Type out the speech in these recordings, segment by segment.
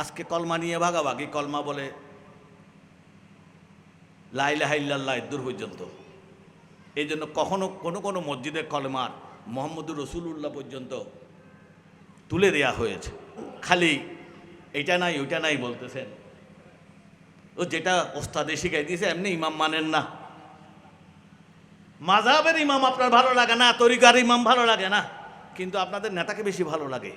আজকে কলমা নিয়ে ভাগাভাগি, কলমা বলে লাইলাহাইল্লাহ দূর পর্যন্ত। এই জন্য কখনো কোনো কোনো মসজিদের কলমার মোহাম্মদুর রসুল্লাহ পর্যন্ত তুলে দেয়া হয়েছে। খালি এটা নাই, ওইটা নাই বলতেছেন। ও যেটা ওস্তাদে শিখাই দিয়েছে, এমনি ইমাম মানেন না। মাজাবের ইমাম আপনার ভালো লাগে না, তরিকার ইমাম ভালো লাগে না। কিন্তু আপনাদের নেতাকে বেশি ভালো লাগে।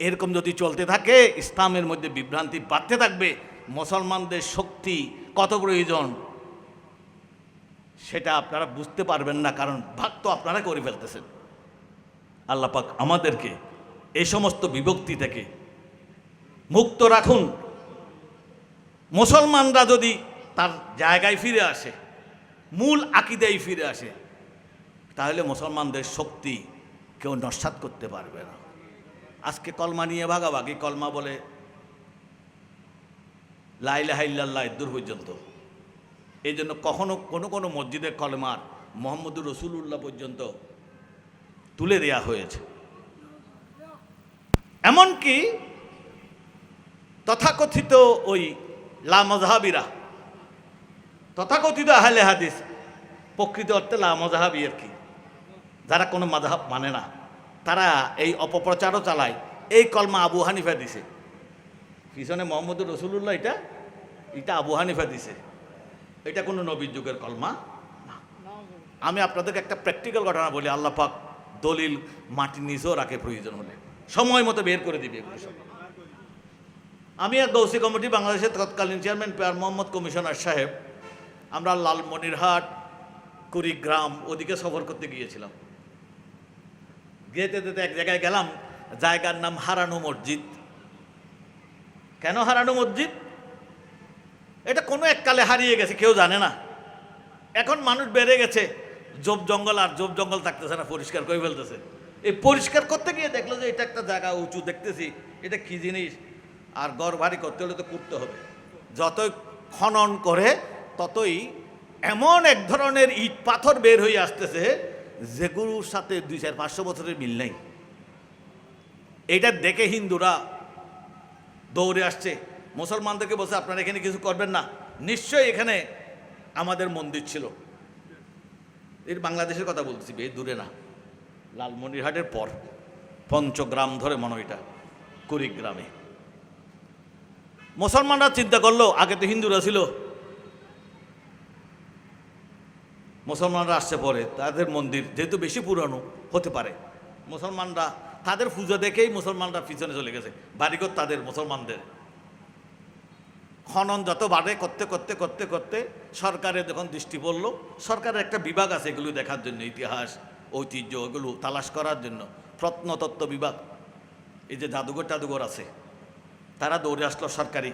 এরকম যদি চলতে থাকে, ইসলামের মধ্যে বিভ্রান্তি বাড়তে থাকবে, মুসলমানদের শক্তি কত প্রয়োজন? সেটা আপনারা বুঝতে পারবেন না, কারণ ভাগ তো আপনারা করে ফেলতেছেন। আল্লাহ পাক আমাদেরকে এই সমস্ত বিভক্তি থেকে মুক্ত রাখুন। মুসলমানরা যদি তার জায়গায় ফিরে আসে, মূল আকিদায় ফিরে আসে, তাহলে মুসলমানদের শক্তি কেউ নস্বাত করতে পারবে না। আজকে কলমা নিয়ে ভাগাভাগি, কলমা বলে লাইলাহাইল্লাহ দূর পর্যন্ত। এই জন্য কখনো কোনো কোনো মসজিদের কলমার মোহাম্মদুর রসুল্লাহ পর্যন্ত তুলে দেয়া হয়েছে। এমনকি তথাকথিত ওই লামজাহাবিরা তথাকথিত আহলে হাদিস, প্রকৃত অর্থে লামজাহাবি আর কি? যারা কোনো মাধাব মানে না। তারা এই অপপ্রচারও চালায়। এই কলমা আবু হানিফা দিছে। পিছনে মোহাম্মদুর রসুল্লাহ এটা? এটা আবু হানিফা দিছে। এটা কোনো নবীর যুগের কলমা? না। আমি আপনাদেরকে একটা প্র্যাকটিক্যাল ঘটনা বলি, আল্লাহ পাক দলিল মাটির নিচেও রাখে প্রয়োজন হলে। সময় মতো বের করে দিবে। আমি এক গৌসি কমিটি বাংলাদেশের তৎকালীন চেয়ারম্যান পেয়ার মোহাম্মদ কমিশনার সাহেব, আমরা লালমনিরহাট, কুড়িগ্রাম ওদিকে সফর করতে গিয়েছিলাম। যেতে যেতে এক জায়গায় গেলাম, জায়গার নাম হারানো মসজিদ। কেন হারানো মসজিদ? এটা কোনো এককালে হারিয়ে গেছে, কেউ জানে না। এখন মানুষ বেড়ে গেছে, জব জঙ্গল আর জব জঙ্গল থাকতেছে না, পরিষ্কার করে ফেলতেছে। এই পরিষ্কার করতে গিয়ে দেখল যে এটা একটা জায়গা উঁচু দেখতেছি, এটা কি জিনিস? আর গড় ভারী করতে হলে তো করতে হবে। যতই খনন করে, ততই এমন এক ধরনের ইট পাথর বের হয়ে আসতেছে যেগুলোর সাথে দুই চার পাঁচশো বছরের মিল নেই। এটা দেখে হিন্দুরা দৌড়ে আসছে। মুসলমানদেরকে বলছে, আপনারা এখানে কিছু করবেন না। নিশ্চয়ই এখানে আমাদের মন্দির ছিল। এর বাংলাদেশের কথা বলতেছি, বেশ দূরে না। লালমনিরহাটের পর, পঞ্চগ্রাম ধরে মনে এটা, কুড়িগ্রামে। মুসলমানরা চিন্তা করল, আগে তো হিন্দুরা ছিল। মুসলমানরা আসছে পরে, তাদের মন্দির যেহেতু বেশি পুরানো হতে পারে। মুসলমানরা, তাদের পুজো দেখেই মুসলমানরা পিছনে চলে গেছে। বাড়িঘর তাদের, মুসলমানদের। খনন যত বাড়ে, করতে করতে করতে করতে সরকারের যখন দৃষ্টি পড়ল, সরকারের একটা বিভাগ আছে এগুলো দেখার জন্য, ইতিহাস, ঐতিহ্য, এগুলো তালাশ করার জন্য, প্রত্নতত্ত্ব বিভাগ। এই যে জাদুঘর টাদুঘর আছে, তারা দৌড়ে আসলো সরকারি।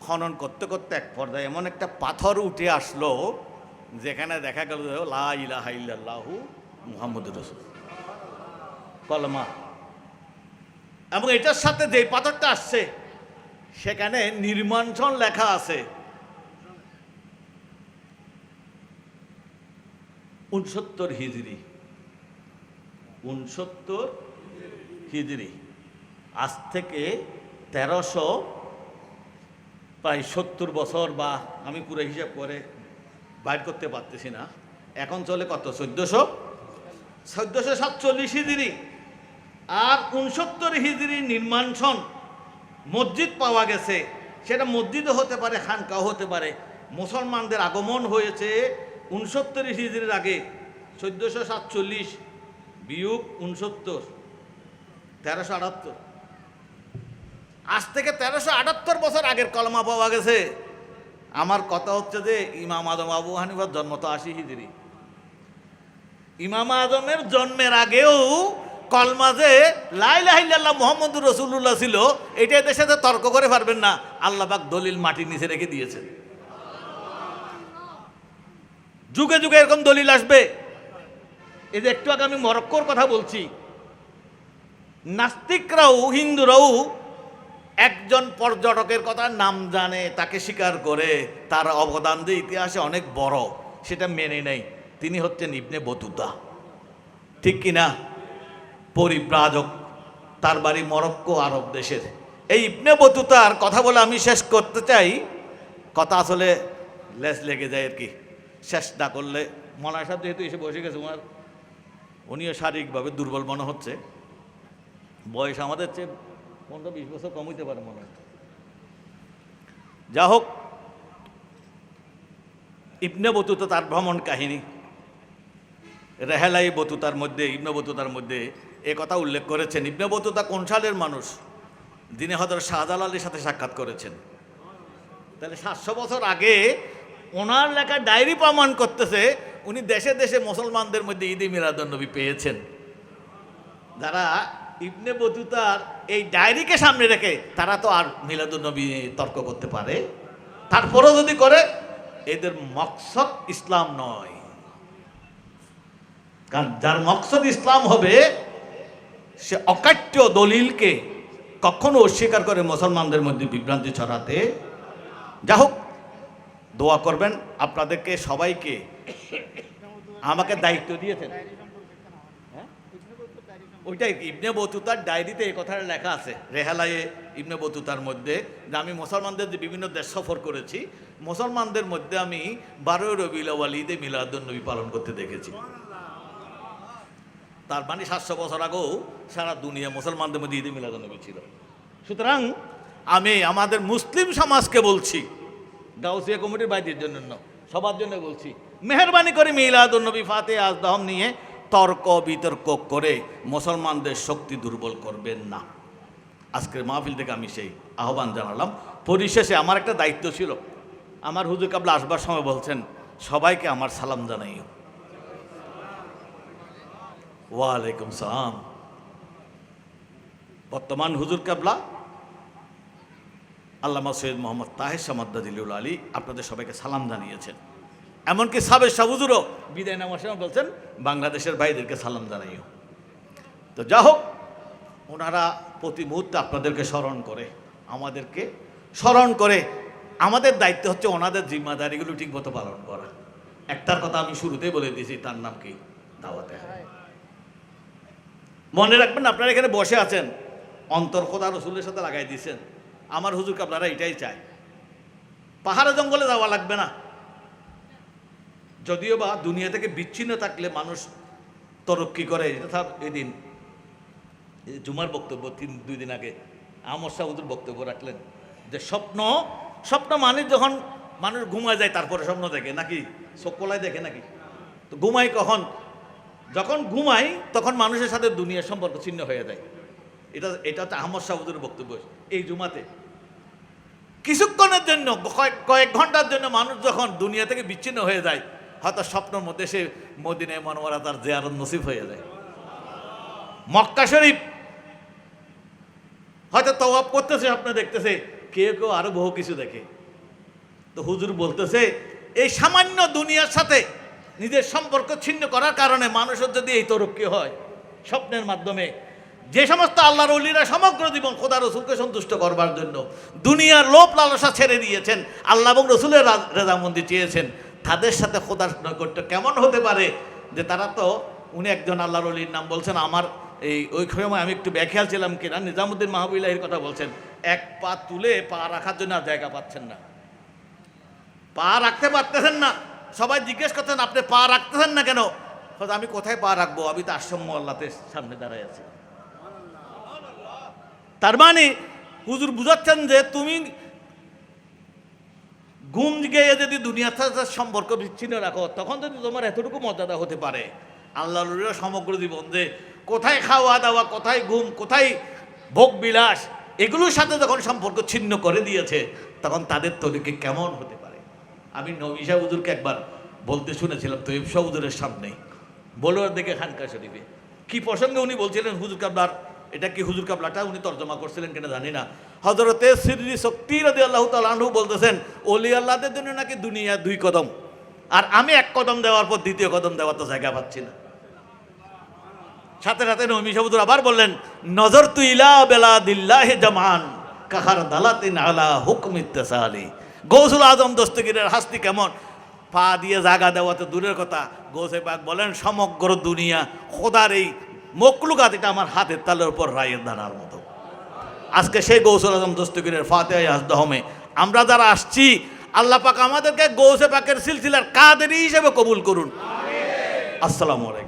খনন করতে করতে এক পর্যায়ে এমন একটা পাথর উঠে আসলো যেখানে দেখা গেল যে লা ইলাহা ইল্লাল্লাহু রসুল। কলমা এবং এটার সাথে যে পাথরটা আসছে, সেখানে নির্মাণসন লেখা আছে। উনসত্তর হিজড়ি উনসত্তর হিজড়ি আজ থেকে তেরোশো প্রায় সত্তর বছর বা আমি পুরো হিসাব করে বাইর করতে পারতেছি না। এখন চলে কত? চোদ্দোশো? চোদ্দোশো সাতচল্লিশ হিজড়ি আর উনসত্তর হিজড়ি নির্মাণ সন। মসজিদ পাওয়া গেছে। সেটা মসজিদও হতে পারে, খানকাও হতে পারে। মুসলমানদের আগমন হয়েছে উনসত্তর হিজড়ির আগে। চোদ্দোশো সাতচল্লিশ বিয়োগ উনসত্তর, তেরোশো আটাত্তর। আজ থেকে তেরোশো আটাত্তর বছর আগের কলমা পাওয়া গেছে। আমার কথা হচ্ছে যে ইমাম আজম আবু হানিফার জন্ম তো আশি হিজড়ি। ইমাম আজমের জন্মের আগেও কলমা যে লাইলাহিল্লাহ মোহাম্মদুর রসুল্লাহ ছিল, এটা দেশে তো তর্ক করে পারবেন না আল্লাহবাক দলিল মাটির নিচে রেখে দিয়েছে যুগে যুগে এরকম দলিল আসবে। এই যে একটু আগে আমি মরক্কোর কথা বলছি। নাস্তিকরাও, হিন্দুরাও একজন পর্যটকের কথা নাম জানে, তাকে স্বীকার করে, তার অবদান যে ইতিহাসে অনেক বড়, সেটা মেনে নেই। তিনি হচ্ছেন ইবনে বতুতা। ঠিক কিনা? পরিব্রাজক। তার বাড়ি মরক্কো, আরব দেশের। এই ইবনে বতুতার কথা বলে আমি শেষ করতে চাই। কথা আসলে লেস লেগে যায় আর কি। শেষ না করলে মনার সাহেব যেহেতু এসে বসে গেছে ওনার উনিও শারীরিকভাবে দুর্বল মনে হচ্ছে। বয়স আমাদের চেয়ে পনেরো বিশ বছর কম হইতে পারে মনে হয়। যা হোক ইবনে বতুতা তার ভ্রমণ কাহিনী, রেহেলাই বতুতার মধ্যে, ইবনে বতুতার মধ্যে এ কথা উল্লেখ করেছেন। ইবনে বতুতা কোন সালের মানুষ? যিনি হজরত শাহজালালের সাথে সাক্ষাৎ করেছেন। তাহলে সাতশো বছর আগে ওনার লেখা ডায়েরি প্রমাণ করতেছে, উনি দেশে দেশে মুসলমানদের মধ্যে ঈদে মিলাদুন্নবী পেয়েছেন। যারা ইবনে বতুতার এই ডায়েরিকে সামনে রেখে তারা তো আর মিলাদুন্নবী নিয়ে তর্ক করতে পারে। তারপরেও যদি করে, এদের মকসদ ইসলাম নয়। কারণ যার মকসদ ইসলাম হবে, সে অকাট্য দলিলকে কখনো অস্বীকার করে মুসলমানদের মধ্যে বিভ্রান্তি ছড়াতে। যা হোক, দোয়া করবেন, আপনাদেরকে সবাইকে আমাকে দায়িত্ব দিয়েছেন? ওইটাই, ইবনে বতুতার ডায়েরিতে এই কথাটা লেখা আছে। রেহালায়ে ইবনে বতুতার মধ্যে, যে আমি মুসলমানদের যে বিভিন্ন দেশ সফর করেছি, মুসলমানদের মধ্যে আমি বারোই রবিউল আউয়াল ঈদে মিলাদুন্নবী পালন করতে দেখেছি। তার মানে সাতশো বছর আগেও সারা দুনিয়া মুসলমানদের মধ্যে ঈদে মিলাদুন্নবী ছিল। সুতরাং আমি আমাদের মুসলিম সমাজকে বলছি, গাউসিয়া কমিটির বাইদের জন্য সবার জন্য বলছি, মেহরবানি করে মিলাদুন্নবী ফাতে আজদহম নিয়ে তর্ক, বিতর্ক করে মুসলমানদের শক্তি দুর্বল করবেন না। আজকের মাহফিল থেকে আমি সেই আহ্বান জানালাম। পরিশেষে আমার একটা দায়িত্ব ছিল। আমার হুজুর কাবলা আসবার সময় বলছেন, সবাইকে আমার সালাম জানাইও। ওয়ালাইকুম সালাম। বর্তমান হুজুর কাবলা, আল্লামা সৈয়দ মোহাম্মদ তাহের সামাদ্দাদিলুল আলী আপনাদের সবাইকে সালাম জানিয়েছেন। এমনকি সাবের সাহুজুরও বিদায় নামার সময় বলছেন, বাংলাদেশের ভাইদেরকে সালাম জানাইও। তো যা হোক, ওনারা প্রতি মুহূর্তে আপনাদেরকে স্মরণ করে, আমাদেরকে স্মরণ করে, আমাদের দায়িত্ব হচ্ছে ওনাদের জিম্মাদারিগুলো ঠিকমতো পালন করা। একটার কথা আমি শুরুতেই বলে দিয়েছি, তার নাম কি? দাওয়াতে মনে রাখবেন আপনারা এখানে বসে আছেন। অন্তর খোদা রসুলের সাথে লাগাই দিয়েছেন। আমার হুজুরকে আপনারা এটাই চায় পাহাড়ে জঙ্গলে যাওয়া লাগবে না। যদিও বা দুনিয়া থেকে বিচ্ছিন্ন থাকলে মানুষ তরক্কি করে যথা এদিন জুমার বক্তব্য, তিন, দুই দিন আগে, আমর সাহুদুর বক্তব্য রাখলেন যে স্বপ্ন স্বপ্ন মানে যখন মানুষ ঘুমায় যায়, তারপরে স্বপ্ন দেখে, নাকি সকলায় দেখে নাকি? তো ঘুমাই কখন? যখন ঘুমাই তখন মানুষের সাথে দুনিয়ার সম্পর্ক ছিন্ন হয়ে যায়। এটা এটা হচ্ছে আহমদ সাহুদুর বক্তব্য এই জুমাতে। কিছুক্ষণের জন্য, কয়েক কয়েক ঘণ্টার জন্য মানুষ যখন দুনিয়া থেকে বিচ্ছিন্ন হয়ে যায় হয়তো স্বপ্নের মধ্যে সে মদিনায় মনোয়ারা তার জেয়ারত নসিব হয়ে যায়। মক্কা শরীফ। হয়তো তওয়াব করতেছে আপনি দেখতেছে, কেউ কেউ আরও বহু কিছু দেখে। তো হুজুর বলতেছে, এই সামান্য দুনিয়ার সাথে নিজের সম্পর্ক ছিন্ন করার কারণে মানুষের যদি এই তরক্কি হয়? স্বপ্নের মাধ্যমে। যে সমস্ত আল্লাহর অলিরা সমগ্র জীবন খোদা রসুলকে সন্তুষ্ট করবার জন্য দুনিয়ার লোভ লালসা ছেড়ে দিয়েছেন, আল্লাহ এবং রসুলের রেজামন্দি চেয়েছেন। তাদের সাথে খোদার নৈকট্য কেমন হতে পারে? যে তারা তো, উনি একজন আল্লাহর অলির নাম বলছেন, আমার এই ওই সময় আমি একটু ব্যাখ্যাল ছিলাম কিনা, নিজামুদ্দিন মাহবুল্লাহির কথা বলছেন, এক পা তুলে পা রাখার জন্য আর জায়গা পাচ্ছেন না। পা রাখতে পারতেছেন না। সবাই জিজ্ঞেস করতেন আপনি পা রাখতেছেন না কেন? আমি কোথায় পা রাখব? আমি তো আশ্রম আল্লাতে সামনে দাঁড়ায় আছি। তার মানে হুজুর বুঝাচ্ছেন যে তুমি ঘুম গিয়ে যদি দুনিয়ার সাথে সম্পর্ক বিচ্ছিন্ন রাখো, তখন যদি তোমার এতটুকু মর্যাদা হতে পারে। আল্লাহর সমগ্র জীবন যে কোথায় খাওয়া দাওয়া, কোথায় ঘুম, কোথায় ভোগ বিলাস, এগুলোর সাথে যখন সম্পর্ক ছিন্ন করে দিয়েছে, তখন তাদের তরিকে কেমন হতে পারে? আমি নবিশা হুজুরকে একবার বলতে শুনেছিলাম তৈব শাহ হুজুরের সামনে বলোয়ার দেখে খানকা শরীফে। কি প্রসঙ্গে উনি বলছিলেন হুজুর কাবলার এটা কি হুজুর কাবলাটা? উনি তর্জমা করছিলেন কিনা জানি না। হজরতে সিরি শক্তি রাদি আল্লাহ তালু বলতেছেন অলি আল্লাহদের জন্য নাকি দুনিয়া দুই কদম? আর আমি এক কদম দেওয়ার পর দ্বিতীয় কদম দেওয়ার তো জায়গা পাচ্ছি না। সাথে সাথে নমি সাবুদুর আবার বললেন, নজর তু ইলা বেলা দিল্লাহে জামান কাহার দালাতিন আলা হুকম ইত্তেসালি গৌসুল আজম দস্তগিরের হাস্তি কেমন? পা দিয়ে জাগা দেওয়া তো দূরের কথা। গৌসে পাক বলেন, সমগ্র দুনিয়া খোদার এই মকলুকাত এটা আমার হাতের তালের উপর রায়ের দাঁড়ার মতো। আজকে সেই গৌসুল আজম দস্তগিরের ফাতে আজদহমে। আমরা যারা আসছি, আল্লাহ পাক আমাদেরকে গৌসে পাকের সিলসিলার কাদেরই হিসেবে কবুল করুন। আসসালামু আলাইকুম।